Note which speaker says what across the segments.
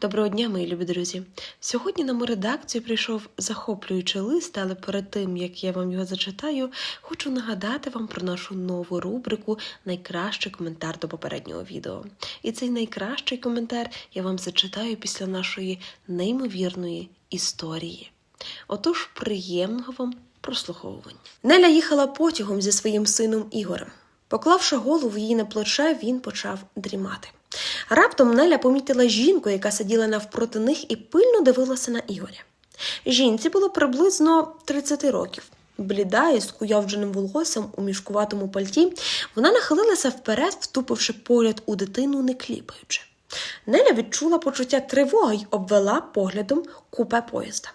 Speaker 1: Доброго дня, мої любі друзі. Сьогодні на мою редакцію прийшов захоплюючий лист, але перед тим як я вам його зачитаю, хочу нагадати вам про нашу нову рубрику Найкращий коментар до попереднього відео. І цей найкращий коментар я вам зачитаю після нашої неймовірної історії. Отож, приємного вам прослуховування. Неля їхала потягом зі своїм сином Ігорем. Поклавши голову їй на плече, він почав дрімати. Раптом Неля помітила жінку, яка сиділа навпроти них і пильно дивилася на Ігоря. Жінці було приблизно 30 років. Бліда і з куявдженим волоссям у мішкуватому пальті, вона нахилилася вперед, втупивши погляд у дитину, не кліпаючи. Неля відчула почуття тривоги й обвела поглядом купе поїзда.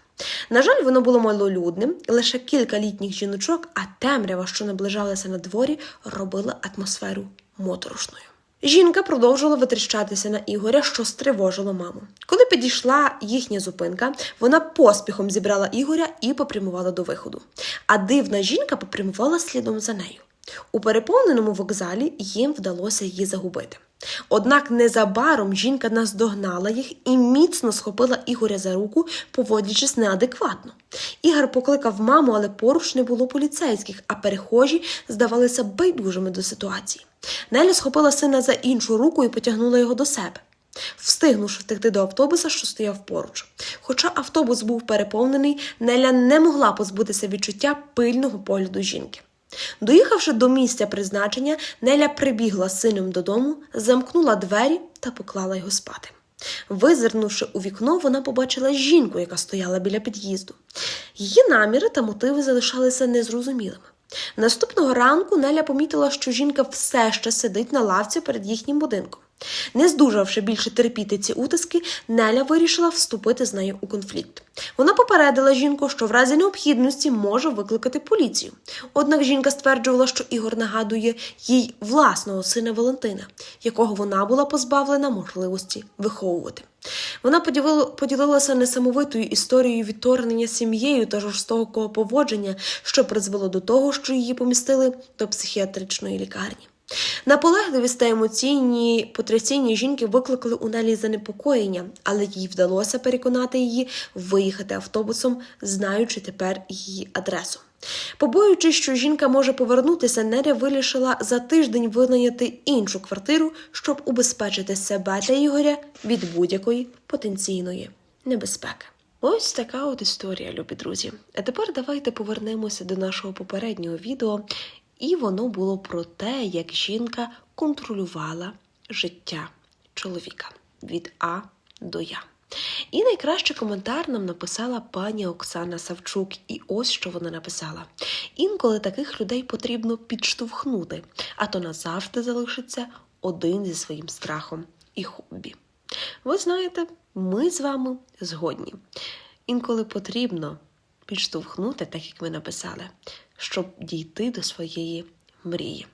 Speaker 1: На жаль, воно було малолюдним, лише кілька літніх жіночок, а темрява, що наближалася на дворі, робила атмосферу моторошною. Жінка продовжувала витріщатися на Ігоря, що стривожило маму. Коли підійшла їхня зупинка, вона поспіхом зібрала Ігоря і попрямувала до виходу. А дивна жінка попрямувала слідом за нею. У переповненому вокзалі їм вдалося її загубити. Однак незабаром жінка наздогнала їх і міцно схопила Ігоря за руку, поводячись неадекватно. Ігор покликав маму, але поруч не було поліцейських, а перехожі здавалися байдужими до ситуації. Неля схопила сина за іншу руку і потягнула його до себе, встигнувши втекти до автобуса, що стояв поруч. Хоча автобус був переповнений, Неля не могла позбутися відчуття пильного погляду жінки. Доїхавши до місця призначення, Неля прибігла сином додому, замкнула двері та поклала його спати. Визирнувши у вікно, вона побачила жінку, яка стояла біля під'їзду. Її наміри та мотиви залишалися незрозумілими. Наступного ранку Неля помітила, що жінка все ще сидить на лавці перед їхнім будинком. Не здужавши більше терпіти ці утиски, Неля вирішила вступити з нею у конфлікт. Вона попередила жінку, що в разі необхідності може викликати поліцію. Однак жінка стверджувала, що Ігор нагадує їй власного сина Валентина, якого вона була позбавлена можливості виховувати. Вона поділила, поділилася несамовитою історією відторгнення сім'єю та жорстокого поводження, що призвело до того, що її помістили до психіатричної лікарні. Наполегливість та емоційні потрясіння жінки викликали у Нелі занепокоєння, але їй вдалося переконати її виїхати автобусом, знаючи тепер її адресу. Побоюючись, що жінка може повернутися, Неля вирішила за тиждень винайняти іншу квартиру, щоб убезпечити себе та Ігоря від будь-якої потенційної небезпеки. Ось така от історія, любі друзі. А тепер давайте повернемося до нашого попереднього відео, і воно було про те, як жінка контролювала життя чоловіка від А до Я. І найкращий коментар нам написала пані Оксана Савчук, і ось що вона написала: інколи таких людей потрібно підштовхнути, а то назавжди залишиться один зі своїм страхом і хобі. Ви знаєте, ми з вами згодні. Інколи потрібно підштовхнути, так як ви написали, щоб дійти до своєї мрії.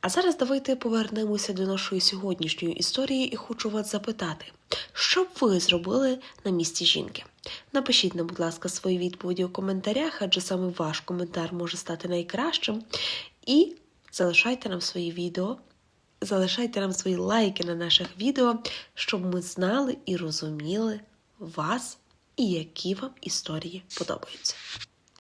Speaker 1: А зараз давайте повернемося до нашої сьогоднішньої історії і хочу вас запитати, що б ви зробили на місці жінки? Напишіть нам, будь ласка, свої відповіді у коментарях, адже саме ваш коментар може стати найкращим. І залишайте нам свої відео, залишайте нам свої лайки на наших відео, щоб ми знали і розуміли вас і які вам історії подобаються.